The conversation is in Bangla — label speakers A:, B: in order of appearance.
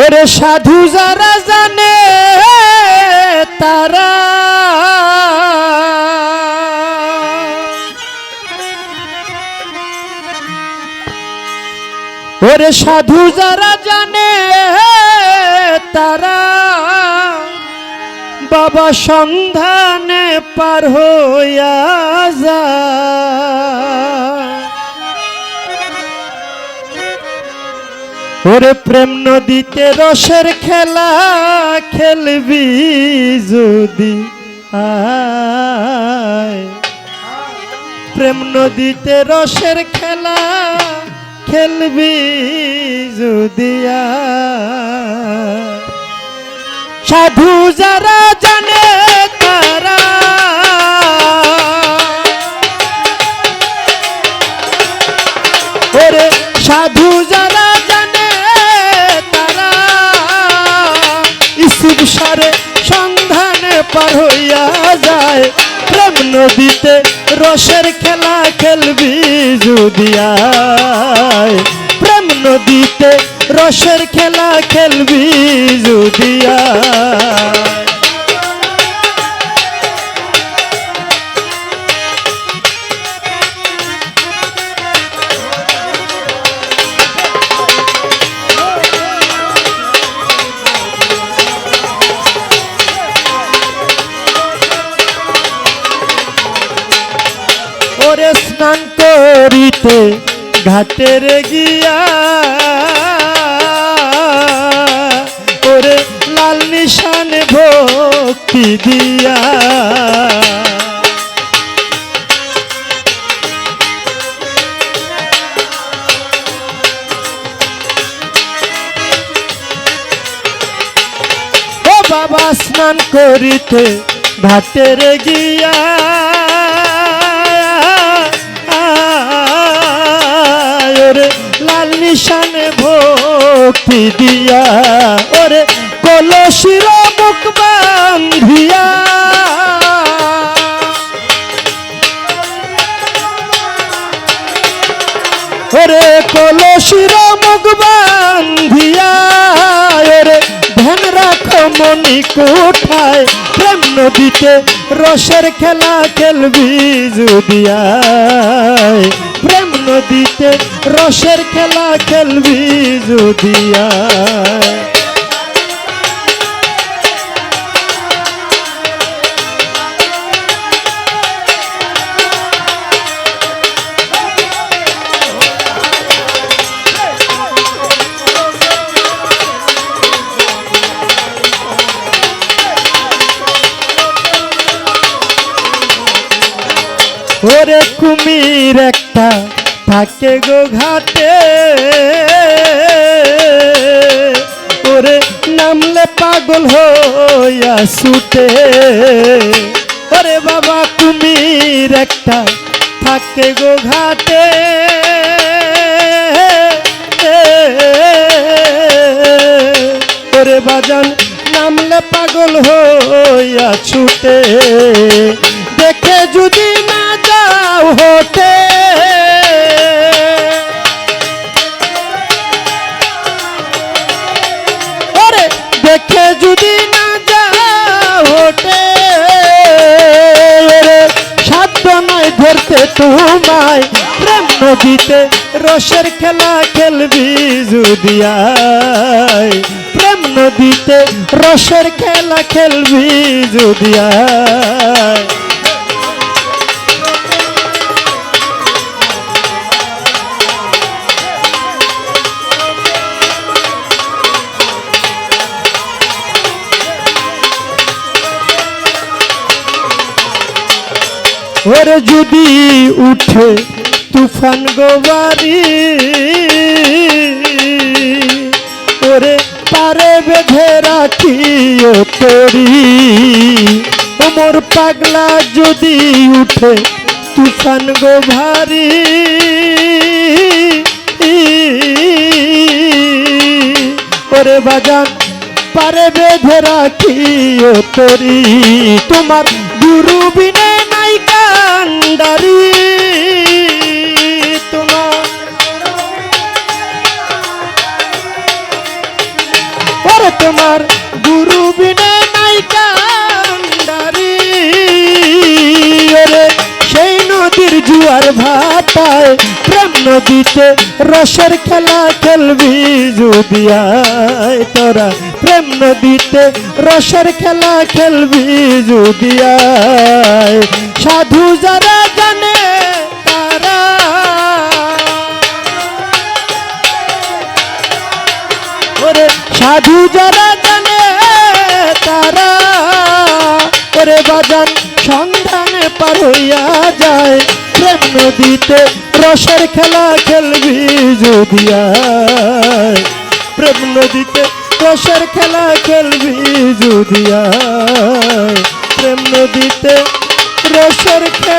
A: ওরে সাধু যারা জানে তারা। ওরে সাধু যারা জানে তারা। বাবা সন্ধানে পার হইয়া যায়। ওরে প্রেম নদীতে রসের খেলা খেলবি যদি প্রেম নদীতে রসের খেলা খেলবি যদি সাধু যারা জানে তারা সাধু যারা ইসুব সারে সন্ধানে পার হইয়া যায়। প্রেম নদীতে রসের খেলা খেলবি যুদিয়ায় প্রেম নদীতে রসের খেলা খেলবি যুদিয়ায় করিতে ঘাটের গিয়া। ওরে লাল নিশান ভক্তি দিয়া। বাবা স্নান করিতে ঘাটের গিয়া। ভক্তি দিয়া, ওরে কলসির মুখ বান্ধিয়া। ওরে কলসির মুখ বান্ধিয়া, ওরে ধ্যান রাখো মনি কোঠায়। প্রেম নদীতে রসের খেলা খেলবি যুদিয়ায় প্রেম নদীতে রসের খেলা খেলবি যদি ওরে কুমির একটা থাকে গো ঘাটে। ওরে নামলে পাগল হইয়া ছুটে। ওরে বাবা, কুমির একটা থাকে গো ঘাটে। ওরে বাজান, নামলে পাগল হইয়া ছুটে। দেখে যদি ধরতে তোমায়। প্রেম নদীতে রসের খেলা খেলবি যুদিয়ায় প্রেম নদীতে রসের খেলা খেলবি যুদিয়ায় ওরে যদি উঠে তুফান গোবারি ওরে পারে বেঁধে রাখি ও তরি। ওমর পাগলা যদি উঠে তুফান গো ভারী, ওরে বাজান, পারে বেঁধে রাখি ও তরি। তোমার গুরু বিনে কান্ডারি তোমার তোমার গুরু বিনে ওরে সেই নদীর জুয়ার প্রেম নদীতে রসের খেলা খেলবি যুদিয়ায় তোরা। প্রেম নদীতে রসের খেলা খেলবি যুদিয়ায় সাধু যারা জানে তারা সাধু যারা জানে তারা ওরে বাজান সন্ধানে পার হইয়া যায়। নদীতে রসের খেলা খেলবি যদি প্রেম নদীতে রসের খেলা খেলবি যদি প্রেম নদীতে রসের খেলা